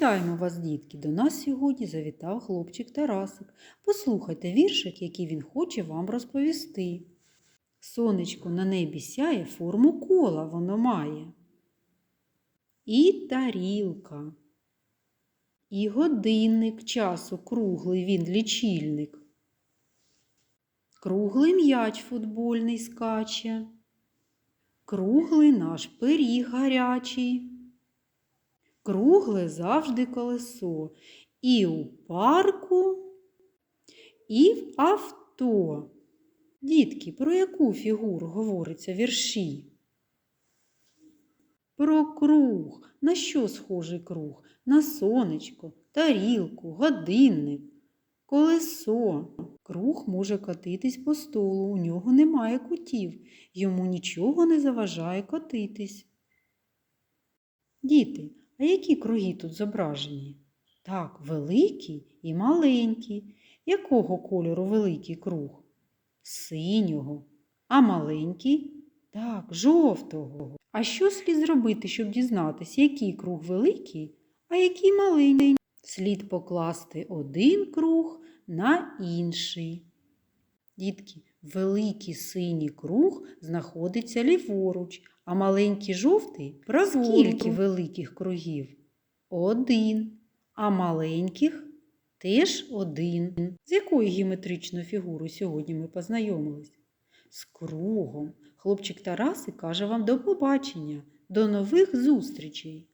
Вітаємо вас, дітки! До нас сьогодні завітав хлопчик Тарасик. Послухайте віршик, який він хоче вам розповісти. Сонечко на небі сяє, форму кола воно має. І тарілка, і годинник часу круглий він лічильник. Круглий м'яч футбольний скаче, круглий наш пиріг гарячий. Кругле завжди колесо. І у парку, і в авто. Дітки, про яку фігуру говориться вірші? Про круг. На що схожий круг? На сонечко, тарілку, годинник, колесо. Круг може катитись по столу, у нього немає кутів, йому нічого не заважає котитись. Діти, а які круги тут зображені? Так, великі і маленькі. Якого кольору великий круг? Синього. А маленький? Так, жовтого. А що слід зробити, щоб дізнатися, який круг великий, а який маленький? Слід покласти один круг на інший. Дітки, великий синій круг знаходиться ліворуч, а маленький жовтий праворуч. Скільки великих кругів? Один. А маленьких теж один. З якою геометричною фігурою сьогодні ми познайомились? З кругом. Хлопчик Тарасик каже вам до побачення, до нових зустрічей!